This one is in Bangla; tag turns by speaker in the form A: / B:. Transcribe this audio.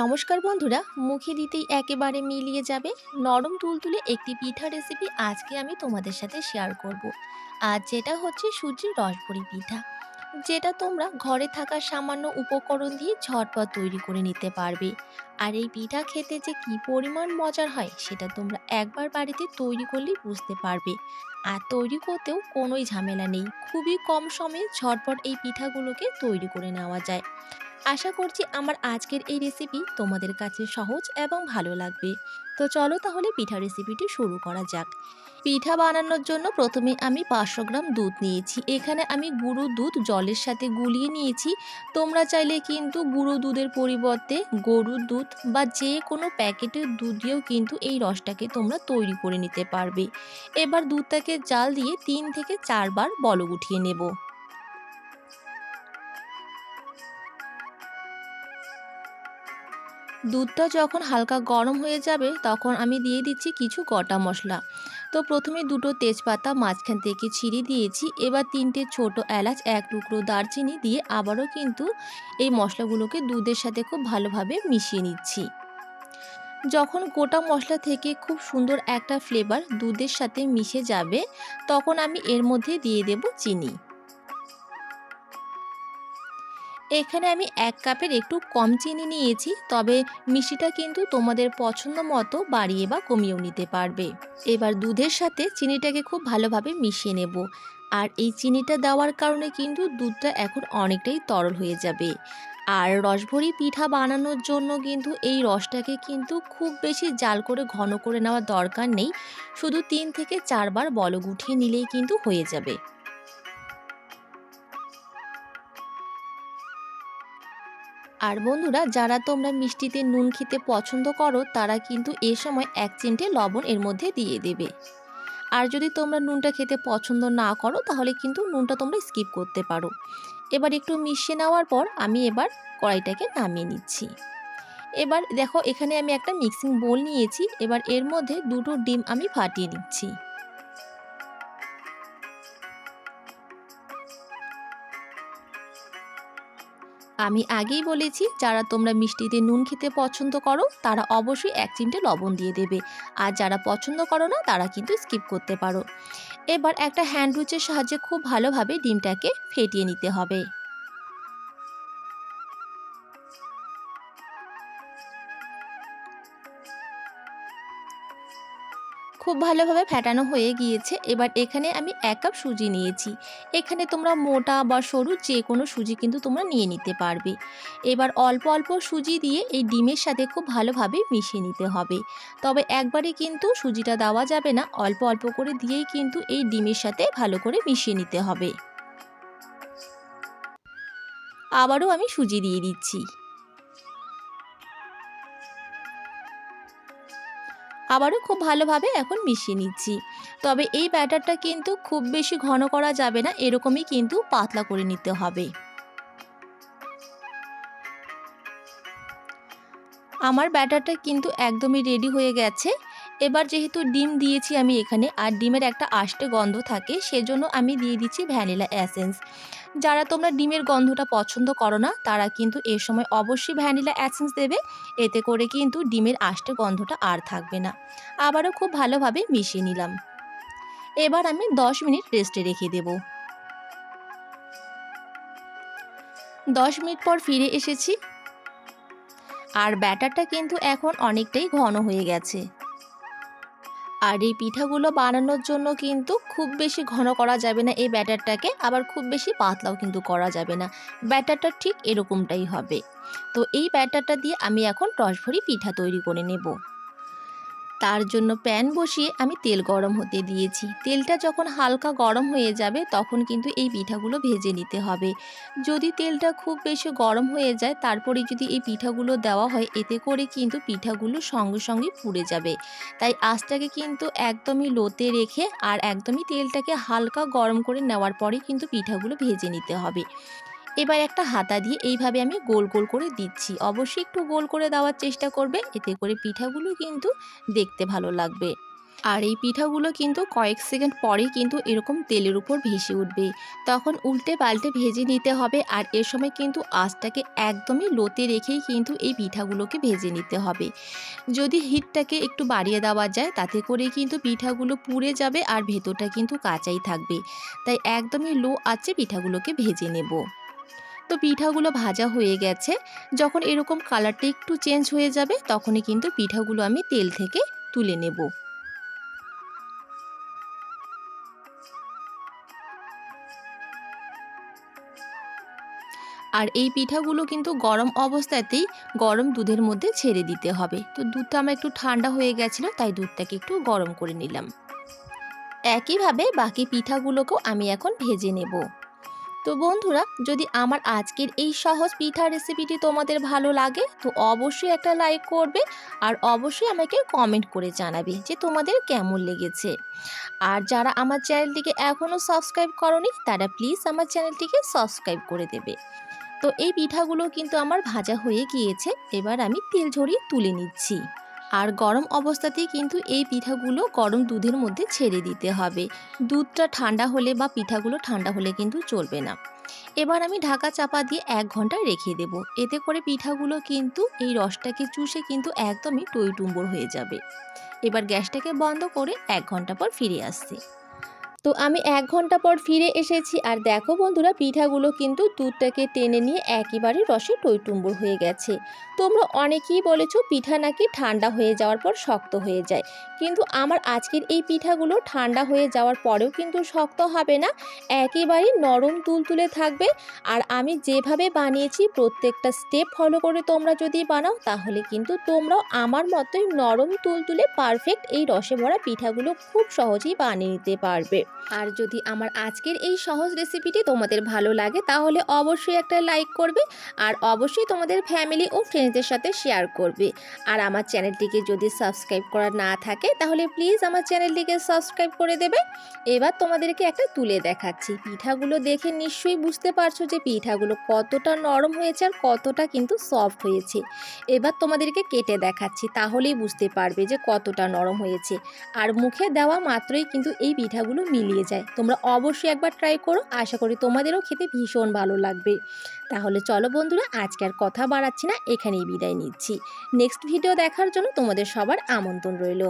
A: নমস্কার বন্ধুরা, মুখে দিতেই একেবারে মিলিয়ে যাবে নরম তুলতুলে একটি পিঠা রেসিপি আজকে আমি তোমাদের সাথে শেয়ার করব। আর যেটা হচ্ছে সুজির রসবড়ি পিঠা, যেটা তোমরা ঘরে থাকা সামান্য উপকরণ দিয়ে ঝটপট তৈরি করে নিতে পারবে। আর এই পিঠা খেতে যে কি পরিমাণ মজার হয়, সেটা তোমরা একবার বাড়িতে তৈরি করলেই বুঝতে পারবে। আর তৈরি করতেও কোনোই ঝামেলা নেই, খুবই কম সময়ে ঝটপট এই পিঠাগুলোকে তৈরি করে নেওয়া যায়। আশা করছি আমার আজকের এই রেসিপি তোমাদের কাছে সহজ এবং ভালো লাগবে। তো চলো তাহলে পিঠা রেসিপিটি শুরু করা যাক। পিঠা বানানোর জন্য প্রথমে আমি পাঁচশো গ্রাম দুধ নিয়েছি। এখানে আমি গুঁড়ো দুধ জলের সাথে গুলিয়ে নিয়েছি। তোমরা চাইলে কিন্তু গুঁড়ো দুধের পরিবর্তে গরুর দুধ বা যে কোনো প্যাকেটের দুধ দিয়েও কিন্তু এই রসটাকে তোমরা তৈরি করে নিতে পারবে। এবার দুধটাকে জাল দিয়ে তিন থেকে চারবার বলক উঠিয়ে নেব। দুধটা যখন হালকা গরম হয়ে যাবে, তখন আমি দিয়ে দিচ্ছি কিছু গোটা মশলা। তো প্রথমে দুটো তেজপাতা মাঝখান থেকে ছিঁড়ে দিয়েছি। এবার তিনটে ছোট এলাচ, এক টুকরো দারচিনি দিয়ে আবারও কিন্তু এই মশলাগুলোকে দুধের সাথে খুব ভালোভাবে মিশিয়ে নিচ্ছি। যখন গোটা মশলা থেকে খুব সুন্দর একটা ফ্লেভার দুধের সাথে মিশে যাবে, তখন আমি এর মধ্যে দিয়ে দেব চিনি। এখানে আমি এক কাপের একটু কম চিনি নিয়েছি, তবে মিষ্টিটা কিন্তু তোমাদের পছন্দ মতো বাড়িয়ে বা কমিয়েও নিতে পারবে। এবার দুধের সাথে চিনিটাকে খুব ভালোভাবে মিশিয়ে নেব। আর এই চিনিটা দেওয়ার কারণে কিন্তু দুধটা এখন অনেকটাই তরল হয়ে যাবে। আর রসভরি পিঠা বানানোর জন্য কিন্তু এই রসটাকে কিন্তু খুব বেশি জাল করে ঘন করে নেওয়ার দরকার নেই, শুধু তিন থেকে চারবার বলগ উঠিয়ে নিলেই কিন্তু হয়ে যাবে। আর বন্ধুরা, যারা তোমরা মিষ্টিতে নুন খেতে পছন্দ করো, তারা কিন্তু এ সময় এক চিমটে লবণ এর মধ্যে দিয়ে দেবে। আর যদি তোমরা নুনটা খেতে পছন্দ না করো, তাহলে কিন্তু নুনটা তোমরা স্কিপ করতে পারো। এবার একটু মিশিয়ে নেওয়ার পর আমি এবার কড়াইটাকে নামিয়ে নিচ্ছি। এবার দেখো, এখানে আমি একটা মিক্সিং বোল নিয়েছি। এবার এর মধ্যে দুটো ডিম আমি ফাটিয়ে নিচ্ছি। আমি আগেই বলেছি, যারা তোমরা মিষ্টিতে নুন খেতে পছন্দ করো, তারা অবশ্যই এক চিমটে লবণ দিয়ে দেবে। আর যারা পছন্দ করো না, তারা কিন্তু স্কিপ করতে পারো। এবার একটা হ্যান্ড রুচের সাহায্যে খুব ভালোভাবে ডিমটাকে ফেটিয়ে নিতে হবে। খুব ভালোভাবে ফেটানো হয়ে গিয়েছে। এবার এখানে আমি এক কাপ সুজি নিয়েছি। এখানে তোমরা মোটা বা সরু যে কোনো সুজি কিন্তু তোমরা নিয়ে নিতে পারবে। এবার অল্প অল্প সুজি দিয়ে এই ডিমের সাথে খুব ভালোভাবে মিশিয়ে নিতে হবে। তবে একবারে কিন্তু সুজিটা দেওয়া যাবে না। অল্প অল্প করে দিয়েই কিন্তু এই ডিমের সাথে ভালো করে মিশিয়ে নিতে হবে। আবারও আমি সুজি দিয়ে দিচ্ছি। আবারও খুব ভালোভাবে এখন মিশিয়ে নিচ্ছি। তবে এই ব্যাটারটা কিন্তু খুব বেশি ঘন করা যাবে না, এরকমই কিন্তু পাতলা করে নিতে হবে। আমার ব্যাটারটা কিন্তু একদমই রেডি হয়ে গেছে। এবার যেহেতু ডিম দিয়েছি আমি এখানে, আর ডিমের একটা আষ্টে গন্ধ থাকে, সেজন্য আমি দিয়ে দিচ্ছি ভ্যানিলা অ্যাসেন্স যারা তোমরা ডিমের গন্ধটা পছন্দ করো না, তারা কিন্তু এ সময় অবশ্যই ভ্যানিলা অ্যাসেন্স দেবে, এতে করে কিন্তু ডিমের আষ্টে গন্ধটা আর থাকবে না। আবারও খুব ভালোভাবে মিশিয়ে নিলাম। এবার আমি দশ মিনিট রেস্টে রেখে দেব। দশ মিনিট পর ফিরে এসেছি। আর ব্যাটারটা কিন্তু এখন অনেকটাই ঘন হয়ে গেছে। আর এই পিঠাগুলো বানানোর জন্য কিন্তু খুব বেশি ঘন করা যাবে না এই ব্যাটারটাকে, আবার খুব বেশি পাতলাও কিন্তু করা যাবে না। ব্যাটারটা ঠিক এরকমটাই হবে। তো এই ব্যাটারটা দিয়ে আমি এখন রসভরি পিঠা তৈরি করে নেব। তার জন্য প্যান বসিয়ে আমি তেল গরম হতে দিয়েছি। তেলটা যখন হালকা গরম হয়ে যাবে, তখন কিন্তু এই পিঠাগুলো ভেজে নিতে হবে। যদি তেলটা খুব বেশি গরম হয়ে যায় তারপরে যদি এই পিঠাগুলো দেওয়া হয়, এতে করে কিন্তু পিঠাগুলো সঙ্গে সঙ্গে পুড়ে যাবে। তাই আঁচটাকে কিন্তু একদমই লোতে রেখে আর একদমই তেলটাকে হালকা গরম করে নেওয়ার পরে কিন্তু পিঠাগুলো ভেজে নিতে হবে। এবার একটা হাতা দিয়ে এইভাবে আমি গোল গোল করে দিচ্ছি। অবশ্যই একটু গোল করে দেওয়ার চেষ্টা করবে, এতে করে পিঠাগুলো কিন্তু দেখতে ভালো লাগবে। আর এই পিঠাগুলো কিন্তু কয়েক সেকেন্ড পরেই কিন্তু এরকম তেলের উপর ভেসে উঠবে। তখন উল্টে পাল্টে ভেজে নিতে হবে, আর এর সময় কিন্তু আঁচটাকে একদমই লোতে রেখেই কিন্তু এই পিঠাগুলোকে ভেজে নিতে হবে। যদি হিটটাকে একটু বাড়িয়ে দেওয়া যায়, তাতে করে কিন্তু পিঠাগুলো পুড়ে যাবে আর ভেতরটা কিন্তু কাঁচাই থাকবে। তাই একদমই লো আঁচে পিঠাগুলোকে ভেজে নেব। তো পিঠাগুলো ভাজা হয়ে গেছে। যখন এরকম কালারটা একটু চেঞ্জ হয়ে যাবে, তখনই কিন্তু পিঠাগুলো আমি তেল থেকে তুলে নেব। আর এই পিঠাগুলো কিন্তু গরম অবস্থাতেই গরম দুধের মধ্যে ছেড়ে দিতে হবে। তো দুধটা আমার একটু ঠান্ডা হয়ে গেছিল, তাই দুধটাকে একটু গরম করে নিলাম। একইভাবে বাকি পিঠাগুলোকেও আমি এখন ভেজে নেব। তো বন্ধুরা, যদি আমার আজকের এই সহজ পিঠা রেসিপিটি তোমাদের ভালো লাগে, তো অবশ্যই একটা লাইক করবে আর অবশ্যই আমাকে কমেন্ট করে জানাবে যে তোমাদের কেমন লেগেছে। আর যারা আমার চ্যানেলটিকে এখনও সাবস্ক্রাইব করনি, তারা প্লিজ আমার চ্যানেলটিকে সাবস্ক্রাইব করে দেবে। তো এই পিঠাগুলো কিন্তু আমার ভাজা হয়ে গিয়েছে, এবার আমি তেল ঝরিয়ে তুলে নিচ্ছি। আর গরম অবস্থাতেই কিন্তু এই পিঠাগুলো গরম দুধের মধ্যে ছেড়ে দিতে হবে। দুধটা ঠান্ডা হলে বা পিঠাগুলো ঠান্ডা হলে কিন্তু চলবে না। এবার আমি ঢাকা চাপা দিয়ে এক ঘণ্টা রেখে দেব। এতে করে পিঠাগুলো কিন্তু এই রসটাকে চুষে কিন্তু একদমই টইটুম্বর হয়ে যাবে। এবার গ্যাসটাকে বন্ধ করে এক ঘণ্টা পর ফিরে আসছি। তো আমি এক ঘণ্টা পর ফিরে এসেছি। আর দেখো বন্ধুরা, পিঠাগুলো কিন্তু দুধটাকে টেনে নিয়ে একেবারে রসে টইটুম্বর হয়ে গেছে। তোমরা অনেকেই বলেছ পিঠা নাকি ঠান্ডা হয়ে যাওয়ার পর শক্ত হয়ে যায়। কিন্তু আমার আজকের এই পিঠাগুলো ঠান্ডা হয়ে যাওয়ার পরেও কিন্তু শক্ত হবে না একেবারেই নরম তুলতুলে থাকবে। আর আমি যেভাবে বানিয়েছি, প্রত্যেকটা স্টেপ ফলো করে তোমরা যদি বানাও, তাহলে কিন্তু তোমরাও আমার মতোই নরম তুলতুলে পারফেক্ট এই রসে ভরা পিঠাগুলো খুব সহজেই বানিয়ে নিতে পারবে। আর যদি আমার আজকের এই সহজ রেসিপিটি তোমাদের ভালো লাগে, তাহলে অবশ্যই একটা লাইক করবে আর অবশ্যই তোমাদের ফ্যামিলি ও ফ্রেন্ডসদের সাথে শেয়ার করবে। আর আমার চ্যানেলটিকে যদি সাবস্ক্রাইব করা না থাকে, তাহলে প্লিজ আমার চ্যানেলটিকে সাবস্ক্রাইব করে দেবে। এবার তোমাদেরকে একটা তুলে দেখাচ্ছি। পিঠাগুলো দেখে নিশ্চয়ই বুঝতে পারছ যে পিঠাগুলো কতটা নরম হয়েছে আর কতটা কিন্তু সফট হয়েছে। এবার তোমাদেরকে কেটে দেখাচ্ছি, তাহলেই বুঝতে পারবে যে কতটা নরম হয়েছে। আর মুখে দেওয়া মাত্রই কিন্তু এই পিঠাগুলো মিলিয়ে যায়। তোমরা অবশ্যই একবার ট্রাই করো। আশা করি তোমাদেরও খেতে ভীষণ ভালো লাগবে। তাহলে চলো বন্ধুরা আজকে আর কথা বাড়াচ্ছি না, এখানেই বিদায় নিচ্ছি। নেক্সট ভিডিও দেখার জন্য তোমাদের সবার আমন্ত্রণ রইল।